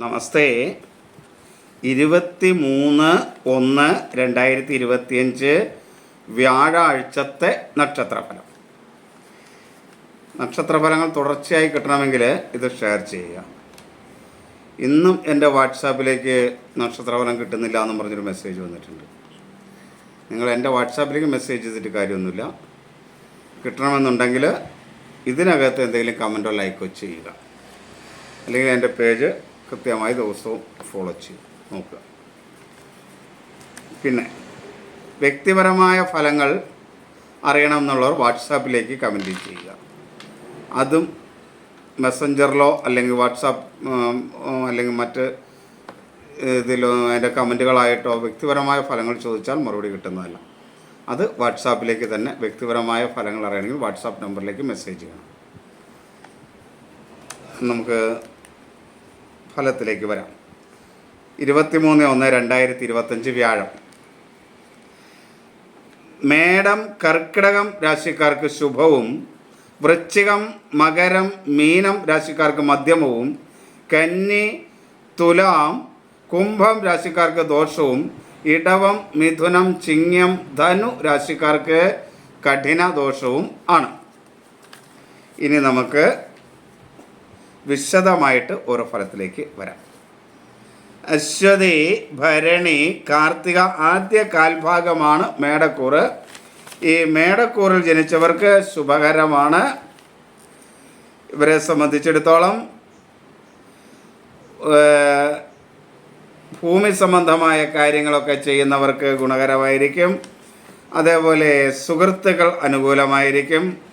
നമസ്തേ. ഇരുപത്തി മൂന്ന് ഒന്ന് രണ്ടായിരത്തി ഇരുപത്തിയഞ്ച് വ്യാഴാഴ്ചത്തെ നക്ഷത്രഫലം. നക്ഷത്രഫലങ്ങൾ തുടർച്ചയായി കിട്ടണമെങ്കിൽ ഇത് ഷെയർ ചെയ്യുക. ഇന്നും എന്റെ വാട്സാപ്പിലേക്ക് നക്ഷത്രഫലം കിട്ടുന്നില്ല എന്ന് പറഞ്ഞൊരു മെസ്സേജ് വന്നിട്ടുണ്ട്. നിങ്ങൾ എന്റെ വാട്സാപ്പിലേക്ക് മെസ്സേജ് ചെയ്തിട്ട് കാര്യമൊന്നുമില്ല. കിട്ടണമെന്നുണ്ടെങ്കിൽ ഇതിനകത്ത് എന്തെങ്കിലും കമന്റോ ലൈക്കോ ചെയ്യുക. അല്ലെങ്കിൽ എന്റെ പേജ് കൃത്യമായി ദിവസവും ഫോളോ ചെയ്യും. നോക്കുക. പിന്നെ വ്യക്തിപരമായ ഫലങ്ങൾ അറിയണം എന്നുള്ളവർ വാട്സാപ്പിലേക്ക് കമന്റ് ചെയ്യുക. അതും മെസ്സഞ്ചറിലോ അല്ലെങ്കിൽ വാട്സാപ്പ് അല്ലെങ്കിൽ മറ്റ് ഇതിലോ അതിന്റെ കമന്റുകളായിട്ടോ വ്യക്തിപരമായ ഫലങ്ങൾ ചോദിച്ചാൽ മറുപടി കിട്ടുന്നതല്ല. അത് വാട്സാപ്പിലേക്ക് തന്നെ വ്യക്തിപരമായ ഫലങ്ങൾ അറിയണമെങ്കിൽ വാട്സാപ്പ് നമ്പറിലേക്ക് മെസ്സേജ് ചെയ്യണം. നമുക്ക് ഫലത്തിലേക്ക് വരാം. ഇരുപത്തിമൂന്ന് ഒന്ന് രണ്ടായിരത്തി ഇരുപത്തഞ്ച് വ്യാഴം. മേടം കർക്കിടകം രാശിക്കാർക്ക് ശുഭവും വൃശ്ചികം മകരം മീനം രാശിക്കാർക്ക് മധ്യമവും കന്നി തുലാം കുംഭം രാശിക്കാർക്ക് ദോഷവും ഇടവം മിഥുനം ചിങ്ങം ധനു രാശിക്കാർക്ക് കഠിന ദോഷവും ആണ്. ഇനി നമുക്ക് വിശദമായിട്ട് ഓരോ ഫലത്തിലേക്ക് വരാം. അശ്വതി ഭരണി കാർത്തിക ആദ്യ കാൽഭാഗമാണ് മേടക്കൂറ്. ഈ മേടക്കൂറിൽ ജനിച്ചവർക്ക് ശുഭകരമാണ്. ഇവരെ സംബന്ധിച്ചിടത്തോളം ഭൂമി സംബന്ധമായ കാര്യങ്ങളൊക്കെ ചെയ്യുന്നവർക്ക് ഗുണകരമായിരിക്കും. അതേപോലെ സുഹൃത്തുക്കൾ അനുകൂലമായിരിക്കും.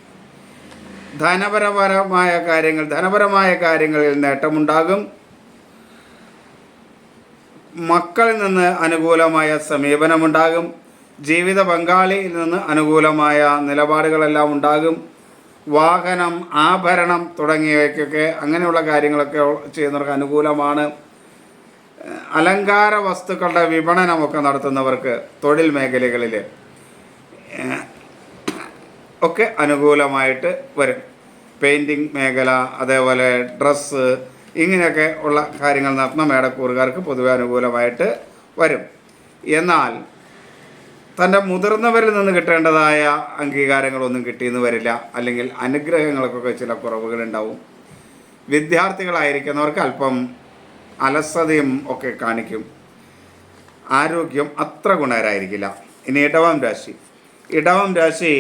ധനപരപരമായ കാര്യങ്ങൾ ധനപരമായ കാര്യങ്ങളിൽ നേട്ടമുണ്ടാകും. മക്കളിൽ നിന്ന് അനുകൂലമായ സമീപനമുണ്ടാകും. ജീവിത പങ്കാളിയിൽ നിന്ന് അനുകൂലമായ നിലപാടുകളെല്ലാം ഉണ്ടാകും. വാഹനം ആഭരണം തുടങ്ങിയവയ്ക്കൊക്കെ അങ്ങനെയുള്ള കാര്യങ്ങളൊക്കെ ചെയ്യുന്നവർക്ക് അനുകൂലമാണ്. അലങ്കാര വസ്തുക്കളുടെ വിപണനമൊക്കെ നടത്തുന്നവർക്ക് തൊഴിൽ മേഖലകളിൽ ഒക്കെ അനുകൂലമായിട്ട് വരും. പെയിന്റിങ് മേഖല അതേപോലെ ഡ്രസ്സ് ഇങ്ങനെയൊക്കെ ഉള്ള കാര്യങ്ങൾ നടത്തുന്ന മേടക്കൂറുകാർക്ക് പൊതുവെ അനുകൂലമായിട്ട് വരും. എന്നാൽ തന്റെ മുതിർന്നവരിൽ നിന്ന് കിട്ടേണ്ടതായ അംഗീകാരങ്ങളൊന്നും കിട്ടിയെന്ന് വരില്ല. അല്ലെങ്കിൽ അനുഗ്രഹങ്ങൾക്കൊക്കെ ചില കുറവുകളുണ്ടാവും. വിദ്യാർത്ഥികളായിരിക്കുന്നവർക്ക് അല്പം അലസതയും ഒക്കെ കാണിക്കും. ആരോഗ്യം അത്ര ഗുണകരമായിരിക്കില്ല ഇനി ഇടവം രാശി. ഇടവം രാശി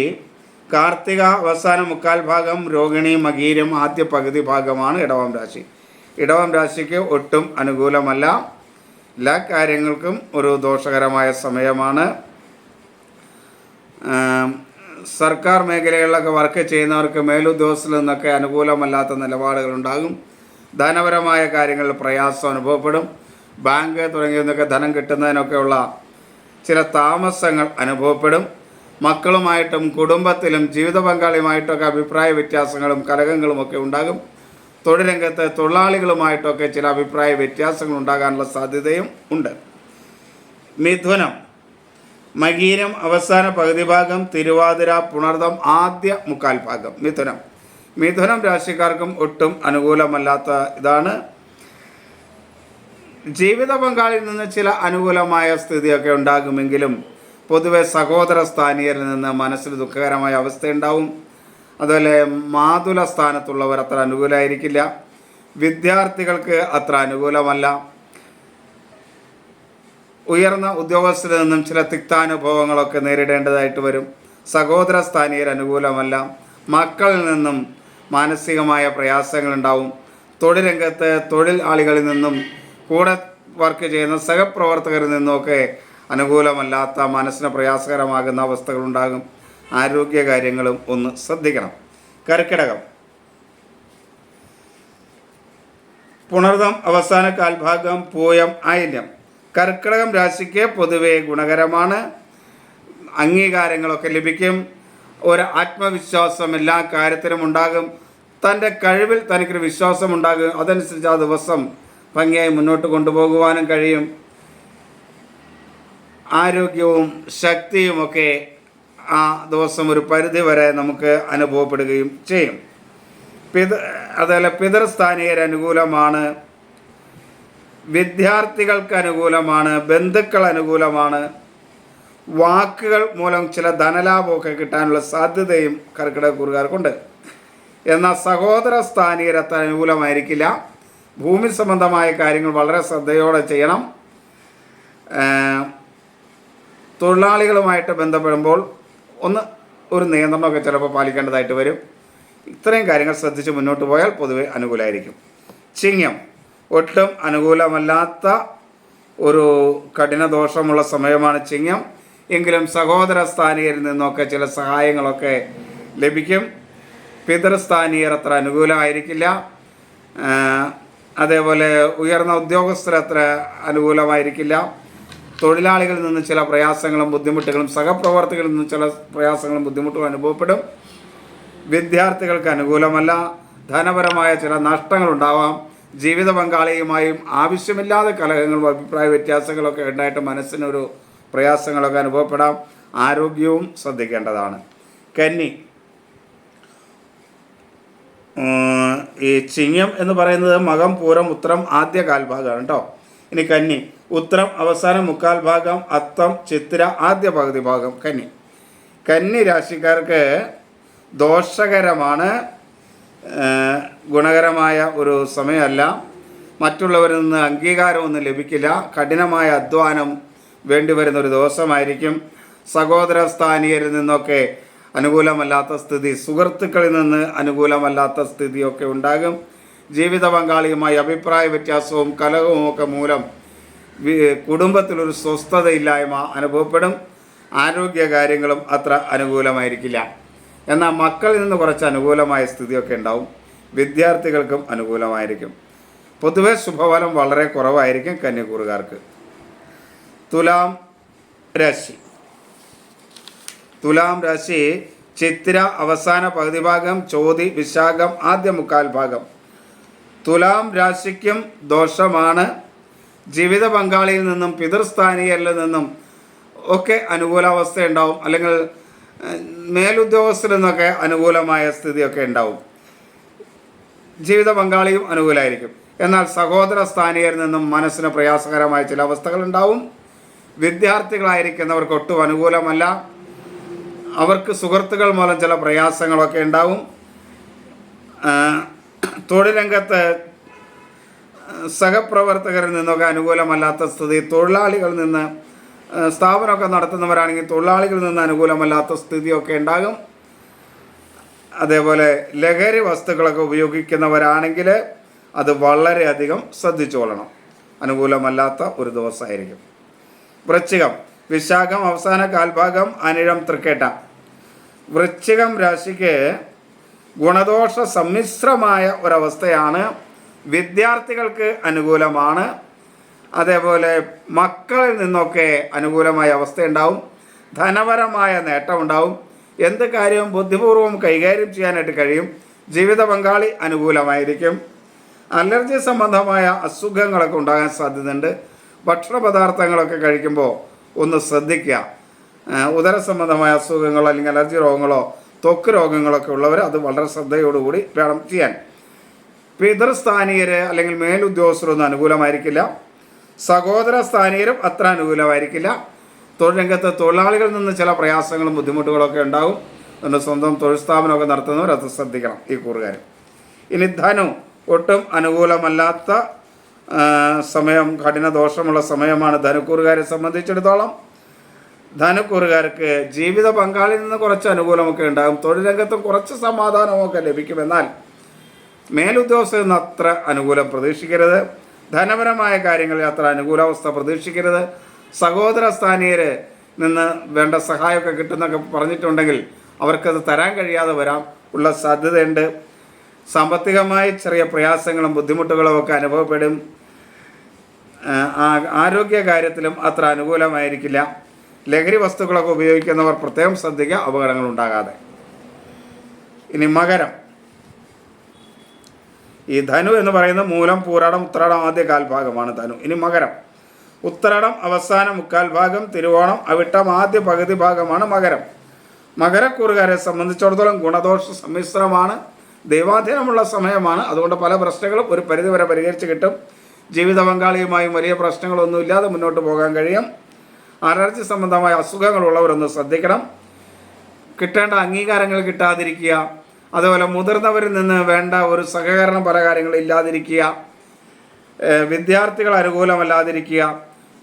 കാർത്തിക അവസാന മുക്കാൽ ഭാഗം രോഹിണി മകീരം ആദ്യ പകുതി ഭാഗമാണ് ഇടവം രാശി. ഇടവം രാശിക്ക് ഒട്ടും അനുകൂലമല്ല. എല്ലാ കാര്യങ്ങൾക്കും ഒരു ദോഷകരമായ സമയമാണ്. സർക്കാർ മേഖലകളിലൊക്കെ വർക്ക് ചെയ്യുന്നവർക്ക് മേലുദ്യോഗസ്ഥരിൽ നിന്നൊക്കെ അനുകൂലമല്ലാത്ത നിലപാടുകളുണ്ടാകും. ധനപരമായ കാര്യങ്ങളിൽ പ്രയാസം അനുഭവപ്പെടും. ബാങ്ക് തുടങ്ങിയതൊക്കെ ധനം കിട്ടുന്നതിനൊക്കെയുള്ള ചില താമസങ്ങൾ അനുഭവപ്പെടും. മക്കളുമായിട്ടും കുടുംബത്തിലും ജീവിത പങ്കാളിയുമായിട്ടൊക്കെ അഭിപ്രായ വ്യത്യാസങ്ങളും കലഹങ്ങളും ഒക്കെ ഉണ്ടാകും. തൊഴിൽ രംഗത്ത് തൊഴിലാളികളുമായിട്ടൊക്കെ ചില അഭിപ്രായ വ്യത്യാസങ്ങൾ ഉണ്ടാകാനുള്ള സാധ്യതയും ഉണ്ട്. മിഥുനം. മകീരം അവസാന പകുതി ഭാഗം തിരുവാതിര പുണർദം ആദ്യ മുക്കാൽ ഭാഗം. മിഥുനം. മിഥുനം രാശിക്കാർക്കും ഒട്ടും അനുകൂലമല്ലാത്ത ഇതാണ്. ജീവിത പങ്കാളിയിൽ നിന്ന് ചില അനുകൂലമായ സ്ഥിതിയൊക്കെ ഉണ്ടാകുമെങ്കിലും പൊതുവെ സഹോദര സ്ഥാനീയരിൽ നിന്ന് മനസ്സിൽ ദുഃഖകരമായ അവസ്ഥയുണ്ടാവും. അതുപോലെ മാതുല സ്ഥാനത്തുള്ളവർ അത്ര അനുകൂലമായിരിക്കില്ല വിദ്യാർത്ഥികൾക്ക് അത്ര അനുകൂലമല്ല. ഉയർന്ന ഉദ്യോഗസ്ഥരിൽ നിന്നും ചില തിക്താനുഭവങ്ങളൊക്കെ നേരിടേണ്ടതായിട്ട് വരും. സഹോദര സ്ഥാനീയർ അനുകൂലമല്ല. മക്കളിൽ നിന്നും മാനസികമായ പ്രയാസങ്ങളുണ്ടാവും. തൊഴിൽ രംഗത്ത് തൊഴിൽ നിന്നും കൂടെ വർക്ക് ചെയ്യുന്ന സഹപ്രവർത്തകരിൽ നിന്നുമൊക്കെ അനുകൂലമല്ലാത്ത മനസ്സിന് പ്രയാസകരമാകുന്ന അവസ്ഥകളുണ്ടാകും. ആരോഗ്യ കാര്യങ്ങളും ഒന്ന് ശ്രദ്ധിക്കണം. കർക്കിടകം. പുണർദം അവസാന കാൽഭാഗം പൂയം ആയില്യം. കർക്കിടകം രാശിക്ക് പൊതുവെ ഗുണകരമാണ്. അംഗീകാരങ്ങളൊക്കെ ലഭിക്കും. ഒരു ആത്മവിശ്വാസം എല്ലാ കാര്യത്തിലും ഉണ്ടാകും. തന്റെ കഴിവിൽ തനിക്കൊരു വിശ്വാസം ഉണ്ടാകും. അതനുസരിച്ച് ആ ദിവസം ഭംഗിയായി മുന്നോട്ട് കൊണ്ടുപോകുവാനും കഴിയും. ആരോഗ്യവും ശക്തിയുമൊക്കെ ആ ദിവസം ഒരു പരിധി വരെ നമുക്ക് അനുഭവപ്പെടുകയും ചെയ്യും. പിത അതുപോലെ പിതൃസ്ഥാനീയർ അനുകൂലമാണ്. വിദ്യാർത്ഥികൾക്ക് അനുകൂലമാണ്. ബന്ധുക്കൾ അനുകൂലമാണ്. വാക്കുകൾ മൂലം ചില ധനലാഭമൊക്കെ കിട്ടാനുള്ള സാധ്യതയും കർക്കിടകക്കൂറുകാർക്കുണ്ട്. എന്നാൽ സഹോദര സ്ഥാനീയരത്ര അനുകൂലമായിരിക്കില്ല. ഭൂമി സംബന്ധമായ കാര്യങ്ങൾ വളരെ ശ്രദ്ധയോടെ ചെയ്യണം. തൊഴിലാളികളുമായിട്ട് ബന്ധപ്പെടുമ്പോൾ ഒന്ന് ഒരു നിയന്ത്രണമൊക്കെ ചിലപ്പോൾ പാലിക്കേണ്ടതായിട്ട് വരും. ഇത്രയും കാര്യങ്ങൾ ശ്രദ്ധിച്ച് മുന്നോട്ട് പോയാൽ പൊതുവെ അനുകൂലമായിരിക്കും. ചിങ്ങം. ഒട്ടും അനുകൂലമല്ലാത്ത ഒരു കഠിന ദോഷമുള്ള സമയമാണ് ചിങ്ങം. എങ്കിലും സഹോദര സ്ഥാനീയരിൽ നിന്നൊക്കെ ചില സഹായങ്ങളൊക്കെ ലഭിക്കും. പിതൃസ്ഥാനീയർ അത്ര അനുകൂലമായിരിക്കില്ല. അതേപോലെ ഉയർന്ന ഉദ്യോഗസ്ഥരത്ര അനുകൂലമായിരിക്കില്ല. തൊഴിലാളികളിൽ നിന്ന് ചില പ്രയാസങ്ങളും ബുദ്ധിമുട്ടുകളും സഹപ്രവർത്തകരിൽ നിന്ന് ചില പ്രയാസങ്ങളും ബുദ്ധിമുട്ടുകളും അനുഭവപ്പെടും. വിദ്യാർത്ഥികൾക്ക് അനുകൂലമല്ല. ധനപരമായ ചില നഷ്ടങ്ങളുണ്ടാവാം ജീവിത പങ്കാളിയുമായും ആവശ്യമില്ലാതെ കലഹങ്ങളും അഭിപ്രായ വ്യത്യാസങ്ങളൊക്കെ ഉണ്ടായിട്ട് മനസ്സിനൊരു പ്രയാസങ്ങളൊക്കെ അനുഭവപ്പെടാം. ആരോഗ്യവും ശ്രദ്ധിക്കേണ്ടതാണ്. കന്നി. ഈ ചിങ്ങം എന്ന് പറയുന്നത് മകം പൂരം ഉത്തരം ആദ്യ കാൽഭാഗമാണ് കേട്ടോ ഇനി കന്നി. ഉത്രം അവസാന മുക്കാൽ ഭാഗം അത്തം ചിത്തിര ആദ്യ പകുതി ഭാഗം കന്നി. കന്നി രാശിക്കാർക്ക് ദോഷകരമാണ് ഗുണകരമായ ഒരു സമയമല്ല. മറ്റുള്ളവരിൽ നിന്ന് അംഗീകാരമൊന്നും ലഭിക്കില്ല. കഠിനമായ അധ്വാനം വേണ്ടിവരുന്ന ഒരു ദിവസമായിരിക്കും. സഹോദര സ്ഥാനീയരിൽ നിന്നൊക്കെ അനുകൂലമല്ലാത്ത സ്ഥിതി സുഹൃത്തുക്കളിൽ നിന്ന് അനുകൂലമല്ലാത്ത സ്ഥിതിയൊക്കെ ഉണ്ടാകും. ജീവിത പങ്കാളിയുമായി അഭിപ്രായ വ്യത്യാസവും കലഹവും ഒക്കെ മൂലം കുടുംബത്തിലൊരു സ്വസ്ഥതയില്ലായ്മ അനുഭവപ്പെടും. ആരോഗ്യ കാര്യങ്ങളും അത്ര അനുകൂലമായിരിക്കില്ല. എന്നാൽ മക്കളിൽ നിന്ന് കുറച്ച് അനുകൂലമായ സ്ഥിതിയൊക്കെ ഉണ്ടാവും. വിദ്യാർത്ഥികൾക്കും അനുകൂലമായിരിക്കും. പൊതുവെ ശുഭഫലം വളരെ കുറവായിരിക്കും കന്യക്കൂറുകാർക്ക് തുലാം രാശി. തുലാം രാശി ചിത്തിര അവസാന പകുതി ഭാഗം ചോതി വിശാഖം ആദ്യ മുക്കാൽ ഭാഗം. തുലാം രാശിക്കും ദോഷമാണ്. ജീവിത പങ്കാളിയിൽ നിന്നും പിതൃസ്ഥാനീയരിൽ നിന്നും ഒക്കെ അനുകൂലാവസ്ഥ ഉണ്ടാവും അല്ലെങ്കിൽ മേലുദ്യോഗസ്ഥരിൽ നിന്നൊക്കെ അനുകൂലമായ സ്ഥിതിയൊക്കെ ഉണ്ടാവും. ജീവിത പങ്കാളിയും അനുകൂലമായിരിക്കും എന്നാൽ സഹോദര സ്ഥാനീയരിൽ നിന്നും മനസ്സിന് പ്രയാസകരമായ ചില അവസ്ഥകൾ ഉണ്ടാവും. വിദ്യാർത്ഥികളായിരിക്കുന്നവർക്ക് ഒട്ടും അനുകൂലമല്ല. അവർക്ക് സുഹൃത്തുക്കൾ മൂലം ചില പ്രയാസങ്ങളൊക്കെ ഉണ്ടാവും. തൊഴിലംഗത്ത് സഹപ്രവർത്തകരിൽ നിന്നൊക്കെ അനുകൂലമല്ലാത്ത സ്ഥിതി തൊഴിലാളികളിൽ നിന്ന് സ്ഥാപനമൊക്കെ നടത്തുന്നവരാണെങ്കിൽ തൊഴിലാളികളിൽ നിന്ന് അനുകൂലമല്ലാത്ത സ്ഥിതിയൊക്കെ ഉണ്ടാകും. അതേപോലെ ലഹരി വസ്തുക്കളൊക്കെ ഉപയോഗിക്കുന്നവരാണെങ്കിൽ അത് വളരെയധികം ശ്രദ്ധിച്ചുകൊള്ളണം അനുകൂലമല്ലാത്ത ഒരു ദിവസമായിരിക്കും. വൃശ്ചികം വിശാഖം അവസാന കാൽഭാഗം അനിഴം തൃക്കേട്ട. വൃശ്ചികം രാശിക്ക് ഗുണദോഷ സമ്മിശ്രമായ ഒരവസ്ഥയാണ് വിദ്യാർത്ഥികൾക്ക് അനുകൂലമാണ്. അതേപോലെ മക്കളിൽ നിന്നൊക്കെ അനുകൂലമായ അവസ്ഥയുണ്ടാവും. ധനപരമായ നേട്ടമുണ്ടാവും. എന്ത് കാര്യവും ബുദ്ധിപൂർവം കൈകാര്യം ചെയ്യാനായിട്ട് കഴിയും. ജീവിത പങ്കാളി അനുകൂലമായിരിക്കും. അലർജി സംബന്ധമായ അസുഖങ്ങളൊക്കെ ഉണ്ടാകാൻ സാധ്യതയുണ്ട്. ഭക്ഷണ പദാർത്ഥങ്ങളൊക്കെ കഴിക്കുമ്പോൾ ഒന്ന് ശ്രദ്ധിക്കുക. ഉദര സംബന്ധമായ അസുഖങ്ങളോ അല്ലെങ്കിൽ അലർജി രോഗങ്ങളോ ത്വക്ക് രോഗങ്ങളൊക്കെ ഉള്ളവർ അത് വളരെ ശ്രദ്ധയോടുകൂടി വേണം ചെയ്യാൻ. പിതൃസ്ഥാനീയർ അല്ലെങ്കിൽ മേലുദ്യോഗസ്ഥരൊന്നും അനുകൂലമായിരിക്കില്ല. സഹോദര സ്ഥാനീയരും അത്ര അനുകൂലമായിരിക്കില്ല. തൊഴിൽ രംഗത്ത് തൊഴിലാളികളിൽ നിന്ന് ചില പ്രയാസങ്ങളും ബുദ്ധിമുട്ടുകളൊക്കെ ഉണ്ടാകും അതുകൊണ്ട് സ്വന്തം തൊഴിൽ സ്ഥാപനമൊക്കെ നടത്തുന്നവർ അത് ശ്രദ്ധിക്കണം ഈ കൂറുകാർ ഇനി ധനു ഒട്ടും അനുകൂലമല്ലാത്ത സമയം കഠിന ദോഷമുള്ള സമയമാണ് ധനുക്കൂറുകാരെ സംബന്ധിച്ചിടത്തോളം. ധനുക്കൂറുകാർക്ക് ജീവിത പങ്കാളിയിൽ നിന്ന് കുറച്ച് അനുകൂലമൊക്കെ ഉണ്ടാകും. തൊഴിൽ രംഗത്തും കുറച്ച് സമാധാനമൊക്കെ ലഭിക്കും എന്നാൽ മേലുദ്യോഗസ്ഥരിൽ നിന്ന് അത്ര അനുകൂലം പ്രതീക്ഷിക്കരുത്. ധനപരമായ കാര്യങ്ങളിൽ അത്ര അനുകൂലാവസ്ഥ പ്രതീക്ഷിക്കരുത്. സഹോദര സ്ഥാനീയര് നിന്ന് വേണ്ട സഹായമൊക്കെ കിട്ടുന്നൊക്കെ പറഞ്ഞിട്ടുണ്ടെങ്കിൽ അവർക്കത് തരാൻ കഴിയാതെ വരാം. ഉള്ള സാധ്യതയുണ്ട്. സാമ്പത്തികമായി ചെറിയ പ്രയാസങ്ങളും ബുദ്ധിമുട്ടുകളും ഒക്കെ അനുഭവപ്പെടും. ആരോഗ്യ കാര്യത്തിലും അത്ര അനുകൂലമായിരിക്കില്ല. ലഹരി വസ്തുക്കളൊക്കെ ഉപയോഗിക്കുന്നവർ പ്രത്യേകം ശ്രദ്ധിക്കുക അപകടങ്ങൾ ഉണ്ടാകാതെ. ഇനി മകരം. ഈ ധനു എന്ന് പറയുന്ന മൂലം പൂരാടം ഉത്രാടം ആദ്യ കാൽഭാഗമാണ് ധനു. ഇനി മകരം. ഉത്രാടം അവസാന മുക്കാൽ ഭാഗം തിരുവോണം അവിട്ടം ആദ്യ പകുതി ഭാഗമാണ് മകരം. മകരക്കൂറുകാരെ സംബന്ധിച്ചിടത്തോളം ഗുണദോഷ സമ്മിശ്രമാണ് ദൈവാധീനമുള്ള സമയമാണ്. അതുകൊണ്ട് പല പ്രശ്നങ്ങളും ഒരു പരിധിവരെ പരിഹരിച്ച് കിട്ടും. ജീവിത പങ്കാളിയുമായും വലിയ പ്രശ്നങ്ങളൊന്നുമില്ലാതെ മുന്നോട്ട് പോകാൻ കഴിയും. അലർജി സംബന്ധമായ അസുഖങ്ങളുള്ളവരൊന്ന് ശ്രദ്ധിക്കണം. കിട്ടേണ്ട അംഗീകാരങ്ങൾ കിട്ടാതിരിക്കുക. അതുപോലെ മുതിർന്നവരിൽ നിന്ന് വേണ്ട ഒരു സഹകരണം പല കാര്യങ്ങളും ഇല്ലാതിരിക്കുക വിദ്യാർത്ഥികൾ അനുകൂലമല്ലാതിരിക്കുക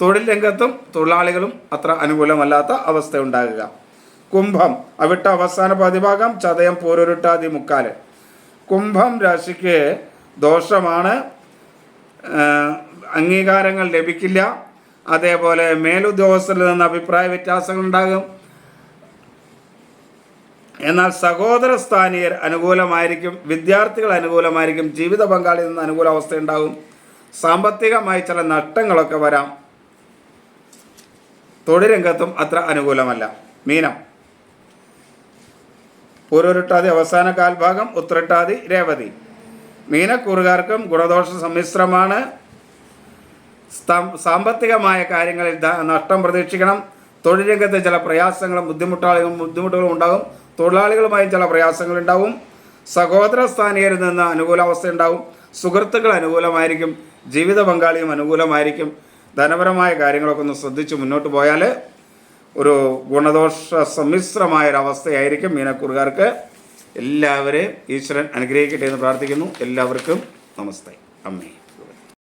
തൊഴിൽ രംഗത്തും തൊഴിലാളികളും അത്ര അനുകൂലമല്ലാത്ത അവസ്ഥ ഉണ്ടാകുക. കുംഭം അവിട്ട അവസാന പതിഭാഗം ചതയം പോരൊരുട്ടാതി മുക്കാൽ കുംഭം രാശിക്ക് ദോഷമാണ് അംഗീകാരങ്ങൾ ലഭിക്കില്ല. അതേപോലെ മേലുദ്യോഗസ്ഥരിൽ നിന്ന് അഭിപ്രായ വ്യത്യാസങ്ങൾ ഉണ്ടാകും എന്നാൽ സഹോദര സ്ഥാനീയർ അനുകൂലമായിരിക്കും വിദ്യാർത്ഥികൾ അനുകൂലമായിരിക്കും ജീവിത പങ്കാളിയിൽ നിന്ന് അനുകൂല അവസ്ഥ ഉണ്ടാകും സാമ്പത്തികമായി ചില നഷ്ടങ്ങളൊക്കെ വരാം. തൊഴിൽ അത്ര അനുകൂലമല്ല. മീനം. പൂർവരുട്ടാതി അവസാന കാൽഭാഗം ഉത്രട്ടാതി രേവതി. മീനക്കൂറുകാർക്കും ഗുണദോഷ സമ്മിശ്രമാണ്. സാമ്പത്തികമായ കാര്യങ്ങളിൽ നഷ്ടം പ്രതീക്ഷിക്കണം. തൊഴിൽ രംഗത്ത് ചില പ്രയാസങ്ങളും ബുദ്ധിമുട്ടുകളും ബുദ്ധിമുട്ടുകളും ഉണ്ടാകും. തൊഴിലാളികളുമായും ചില പ്രയാസങ്ങളുണ്ടാവും. സഹോദര സ്ഥാനീയരിൽ നിന്ന് അനുകൂലാവസ്ഥ ഉണ്ടാവും സുഹൃത്തുക്കൾ അനുകൂലമായിരിക്കും. ജീവിത പങ്കാളിയും അനുകൂലമായിരിക്കും. ധനപരമായ കാര്യങ്ങളൊക്കെ ഒന്ന് ശ്രദ്ധിച്ച് മുന്നോട്ട് പോയാൽ ഒരു ഗുണദോഷ സമ്മിശ്രമായ ഒരു അവസ്ഥയായിരിക്കും മീനക്കൂറുകാർക്ക്. എല്ലാവരെയും ഈശ്വരൻ അനുഗ്രഹിക്കട്ടെ എന്ന് പ്രാർത്ഥിക്കുന്നു. എല്ലാവർക്കും നമസ്തേ. അമ്മേ.